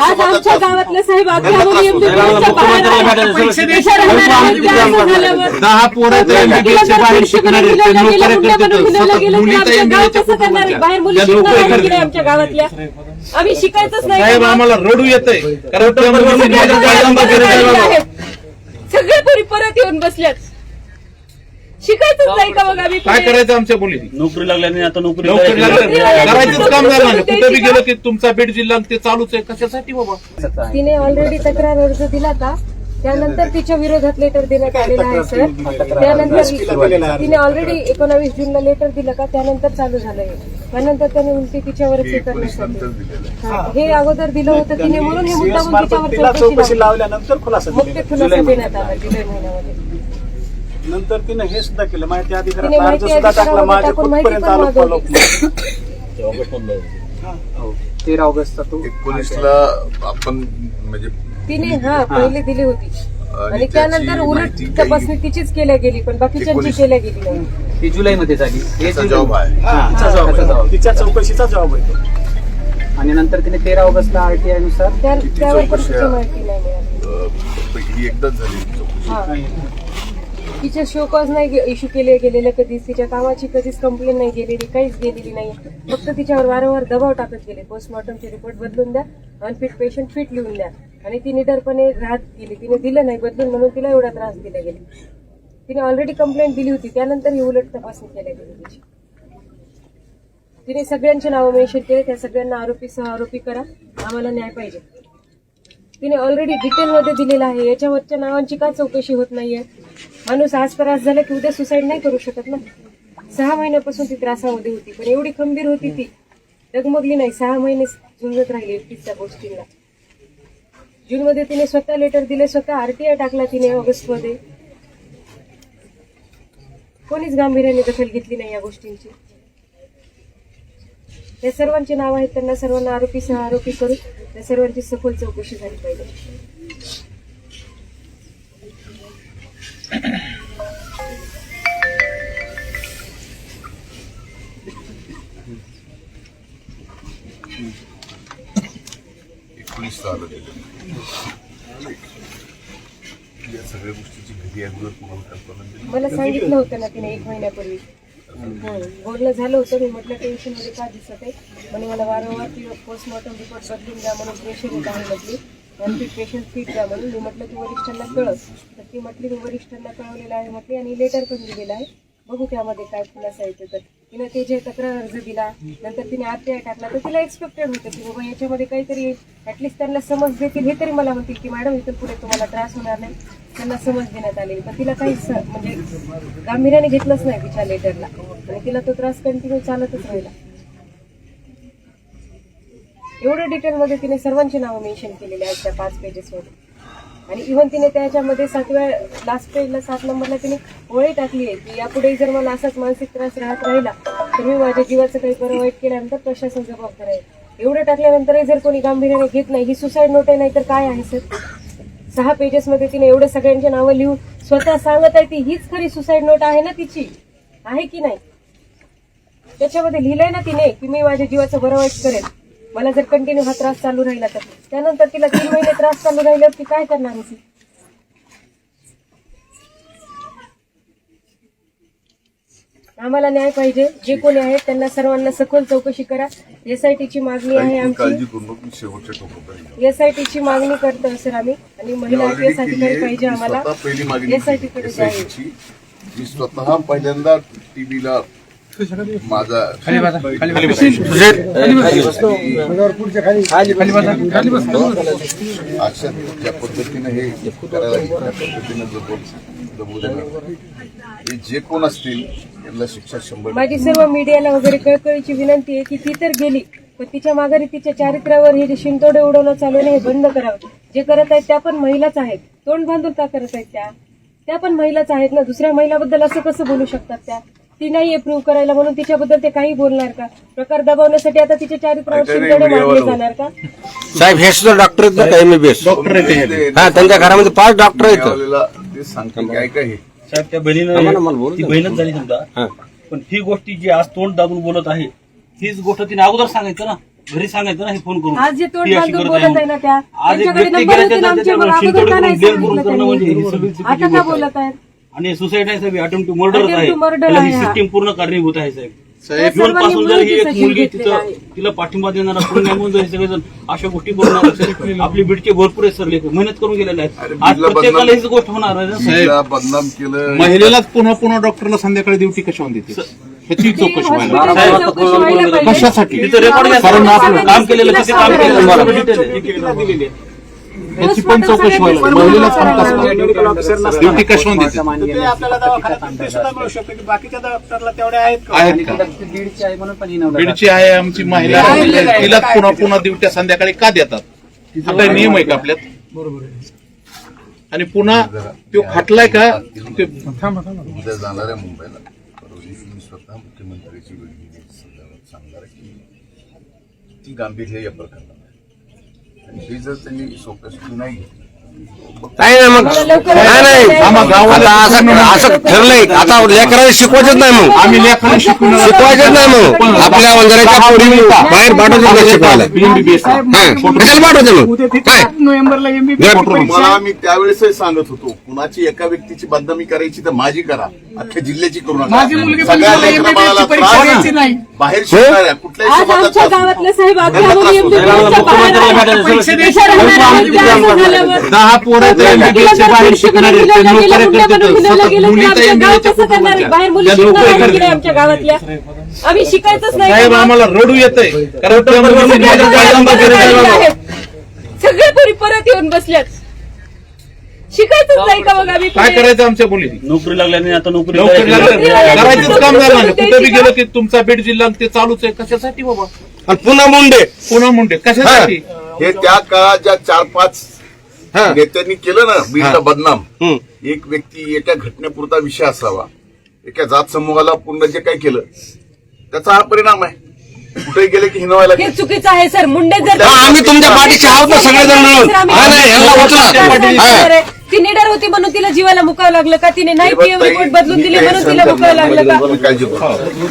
आज आमच्या गावातले साहेब दहा बाहेर शिकणारे मुली आहे? आमच्या गावातल्या आम्ही शिकायचंच नाही साहेब? आम्हाला रडू लावलं. आहेत. सगळे पोरी परत येऊन बसल्यात शिकायचंच नाही का मग आम्ही काय पुढे? करायचं आमच्या मुलींनी नोकरी लागल्याने आता नोकरी नोकरी करायची. लागलं करायचंच काम झालं कुठे बी गेलं की तुमचा बीड जिल्हा ते चालूच आहे. कशासाठी बाबा? तिने ऑलरेडी तक्रार अर्ज दिला का? त्यानंतर तिच्या विरोधात लेटर देण्यात आलेलं आहे सर. त्यानंतर तिने ऑलरेडी एकोणावीस जूनला लेटर दिलं का? त्यानंतर चालू झालं हे त्यानंतर त्याने उलटी तिच्यावरच हे करण्यासाठी हा, हे अगोदर दिलं होतं तिने म्हणून हे तिला तिच्यावर चौकशी चौकशी लावली. लावल्यानंतर खुलासा मग ते. खुलासा देण्यात आला जुलै महिन्यामध्ये. नंतर तिने हे सुद्धा केलं. माहिती अधिकारात अर्ज माहिती सुद्धा टाकला. अधिकारामध्ये माझ्या कुठपर्यंत पण आलो मागवली. फॉलोअप तेरा ऑगस्टचा तो. एकोणीसला आपण म्हणजे तिने हा पहिले दिली होती. आणि त्यानंतर उलट तपासणी तिचीच केल्या गेली पण बाकीच्यांची केल्या गेली नाही. ती जुलैमध्ये झाली. हे जॉब आहे. हा, हा. तिच्या चौकशीचा जबाब आहे तो. आणि नंतर तिने तेरा ऑगस्टला आरटीआयनुसार त्यावर पण माहिती नाही. मिळाली ही एकदाच झाली चौकशी. हा. तिचे शोकॉज नाही इश्यू केले गेलेले कधीच. तिच्या कामाची कधीच कंप्लेंट नाही गेलेली काहीच गेलेली नाही फक्त तिच्यावर वारंवार दबाव टाकत गेले. पोस्टमॉर्टमचे रिपोर्ट बदलून द्या अनफिट पेशंट फिट लिहून द्या. आणि ती निडरपणे राहत गेली. तिने दिलं नाही बदलून म्हणून तिला एवढा त्रास दिला गेला. तिने ऑलरेडी कंप्लेंट दिली होती. त्यानंतर ही उलट तपासणी केल्या गेली तिची. तिने सगळ्यांचे नावं मेन्शन केले. त्या सगळ्यांना आरोपी सह आरोपी करा. आम्हाला न्याय पाहिजे. तिने ऑलरेडी डिटेलमध्ये दिलेलं आहे. याच्यावरच्या नावांची का चौकशी होत नाहीये. माणूस आज त्रास झाला की उद्या सुसाईड नाही करू शकत ना. सहा महिन्यापासून ती त्रासामध्ये होती पण एवढी खंबीर होती ती. डगमगली नाही. सहा महिने झुंजत राहिली तिच्या गोष्टींना. जूनमध्ये तिने स्वतः लेटर दिले स्वतः आरटीआय टाकला तिने ऑगस्टमध्ये. कोणीच गांभीर्याने दखल घेतली नाही या गोष्टींची. या सर्वांची नाव आहेत त्यांना सर्वांना आरोपी सह आरोपी करून त्या सर्वांची सखोल चौकशी झाली पाहिजे. मला सांगितलं होतं ना तिने एक महिन्यापूर्वी. बोलणं झालं होतं मी म्हटलं टेन्शनमध्ये का दिसत आहे? म्हणे मला वारंवार ती पोस्टमॉर्टम रिपोर्ट बदलून द्या म्हणून प्रेशर येत आहे म्हटली. आणि ती पेशंट फिट द्या म्हणून मी म्हटलं तू वरिष्ठांना कळत तर ती म्हटली मी वरिष्ठांना कळवलेलं आहे म्हटली आणि लेटर पण दिलेलं आहे. बघू त्यामध्ये काय खुलासा येतो तर. तिनं ते जे तक्रार अर्ज दिला नंतर तिने आत्याय टाकला तर तिला एक्सपेक्टेड होतं की बाबा याच्यामध्ये काहीतरी ॲटलिस्ट त्यांना समज देतील हे तरी मला म्हणतील की मॅडम इथून पुढे तुम्हाला त्रास होणार नाही. त्यांना समज देण्यात आलेली. पण तिला काही म्हणजे गांभीर्याने घेतलंच नाही तिच्या लेटरला आणि तिला तो त्रास कंटिन्यू चालतच राहिला. एवढ्या डिटेलमध्ये तिने सर्वांची नावं मेन्शन केलेली आहेत त्या पाच पेजेसमध्ये आणि इव्हन तिने त्याच्यामध्ये सातव्या लास्ट पेजला सात नंबरला तिने ओळी टाकली आहे की यापुढे जर मला असाच मानसिक त्रास राहत राहिला तर मी माझ्या जीवाचं काही बरं वाईट केल्यानंतर प्रशासन जबाबदार आहे. एवढं टाकल्यानंतरही जर कोणी गांभीर्याने घेत नाही ही सुसाईड नोट आहे नाही तर काय आहे सर सहा पेजेसमध्ये तिने एवढे सगळ्यांची नावं लिहून स्वतः सांगत आहे ती हीच खरी सुसाईड नोट आहे ना तिची? आहे की नाही? त्याच्यामध्ये लिहिलंय ना तिने की मी माझ्या जीवाचं बरं वाईट करेन. मला जर कंटिन्यू हा त्रास चालू राहिला तर. त्यानंतर तिला तीन महिने त्रास चालू राहिल्यावर ती काय करणार होती आम्हाला न्याय पाहिजे. जे कोणी आहेत त्यांना सर्वांना सखोल चौकशी करा. एसआयटीची मागणी आहे काळजी आमची. करू नको मी शेवटच्या टोकापर्यंत एसआयटीची मागणी करतो सर आम्ही. आणि महिला मी आय already अधिकारी आहे. पाहिजे मी आम्हाला. स्वतः पहिली मागणी एसआयटी कडे जाईल SIT ची. मी स्वतः पहिल्यांदा टीव्हीला माझा अशा ज्या पद्धतीने हे करायला लागले, त्या पद्धतीने जपून जमू देणार. हे जे कोण असतील यांना शिक्षा शंभर माझी सर्व मीडियाला वगैरे कळकळीची विनंती आहे की ती तर गेली पण तिच्या माघारी तिच्या चारित्र्यावर हे जे शिंतोडे उडवणं चालू आहे ना, हे बंद करावं. जे करत आहेत त्या पण महिलाच आहेत. तोंड बांधून का करत आहेत त्या? त्या पण महिलाच आहेत ना. दुसऱ्या महिलाबद्दल असं कसं बोलू शकतात त्या? ती नाही प्रूव्ह करायला म्हणून तिच्याबद्दल ते काही बोलणार का प्रकार दबावण्यासाठी आता जाणार का साहेब हे सुद्धा डॉक्टर आहेत बरं का एमबीबीएस डॉक्टर हे. हा त्यांच्या घरामध्ये पाच डॉक्टर आहेत मिळालेला ते सांगतील काय काय हे साहेब त्या आम्हाला- बहिणीनं आम्हाला बोलू ती द्या. बहीणच झाली समजा हा. पण ही गोष्टी जी आज तोंड दाबून बोलत आहे हीच गोष्ट तिने अगोदर सांगायचं ना घरी सांगायचं ना हे फोन करून आज जे तोंड ती अशी बांधून करत बोलत आहे ना त्या आज एक त्यांच्याकडे व्यक्ती नंबर गेला होते ना आमचे त्याच्यावर मग अगोदर शिंतोडे का नाही करून blame सांगितलं करून करणं म्हणजे ही त्यांनी? आता का आहे. बोलत आहेत आणि सुसाईड आहे साहेब अटेम्प्ट टू मर्डर Attempt आहे to murder त्याला आहे, हा. सिस्टीम पूर्ण कारणीभूत आहे साहेब साहेब, जून सर्वांनी पासून जर ही एक मुलगी घेतलेला आहे. तिला पाठिंबा देणारा पुढे नाही जर सगळेजण अशा गोष्टी करून असेल आपली बीडचे भरपूर आहे सर लेख मेहनत करून गेलेले आहेत आज बीडला प्रत्येकाला बदनाम- हीच गोष्ट होणार आहे ना साहेब. तिला बदनाम केलं महिलेलाच पुन्हा पुन्हा डॉक्टरला संध्याकाळी ड्युटी कशावर देते ह्याची चौकशी व्हायला हॉस्पिटलची चौकशी व्हायला पाहिजे. कशासाठी रेकॉर्ड घ्या काम केलेलं किती काम केलेलं आहे. दिलेली आहे. याची पण चौकशी व्हायला. ड्युटी कशावर देते सामान तर ते गेलं. आपल्याला दवाखान्यात ते सुद्धा मिळू शकतं की बाकीच्या डॉक्टरला तेवढ्या आहेत का? आहेत आणि का? तिला ती बीडची आहे म्हणून पण ही नव्हतं बीडची आहे आमची महिला. तिलाच पुन्हा पुन्हा ड्युट्या संध्याकाळी का देतात? हा काही नियम आहे का आपल्यात? आणि पुन्हा तो खटलाय का? ते उद्या जाणार आहे मुंबईला मी स्वतः मुख्यमंत्र्याची वेळ सांगणार आहे की ती गांभीर्य या प्रकरणात. आणि हे जर त्यांनी सोपस्वी नाही घेतली नाही नाही मग नाही नाही. आता असं असं ठरलंय आता लेकरांना शिकवायचंच नाही मग. आम्ही शिकून शिकवायचंच नाही मग आपल्या वंजराच्या पोरी बाहेर पाठवतो का शिकवायला हा. कशाला पाठवते मग? काय? नोव्हेंबरला एमबीबीएस मला मी त्यावेळेसही सांगत होतो कुणाची एका व्यक्तीची बदनामी करायची तर माझी करा. अख्ख्या जिल्ह्याची करू त्रास आहे. बाहेर शिकणाऱ्या कुठल्याही आज आमच्या गावातलं साहेब शिकणारे ते नोकऱ्या करतात मुली तर मुली शिकणार आहेत की नाही आमच्या गावातल्या. आम्ही शिकायचंच नाही. साहेब? आम्हाला रडू येतंय. कारण बाबा. आहेत. सगळे पोरी परत येऊन बसल्यात. शिकायचंच नाही का मग आम्ही काय पुढे? करायचं आमच्या मुलींनी नोकरी लागल्याने आता नोकरी नोकरी. लागलं करायचंच काम झालं कुठं बी गेलं की? तुमचा बीड जिल्हा ते चालूच आहे. कशासाठी बाबा? आणि पुन्हा मुंडे. पुन्हा मुंडे. कशासाठी? हे. त्या काळात ज्या चार पाच हा. नेत्यांनी केलं ना बीडला बदनाम. हम्म. एक व्यक्ती एका घटनेपुरता विषय असावा. एका जात समूहाला पूर्ण जे काही केलं त्याचा हा परिणाम आहे. कुठेही गेले की हिनवायला हे चुकीचं आहे सर. मुंडे जर हा, आम्ही तुमच्या पाठीशी आहोत ना सगळेजण मिळून. हा, नाही, यांना उचला. हा. ती निडर होती म्हणून तिला जीवाला मुकावं लागलं का तिने नाही हे पीएम रिपोर्ट बदलून दिली म्हणून तिला मुकावं लागलं. का काळजी करू.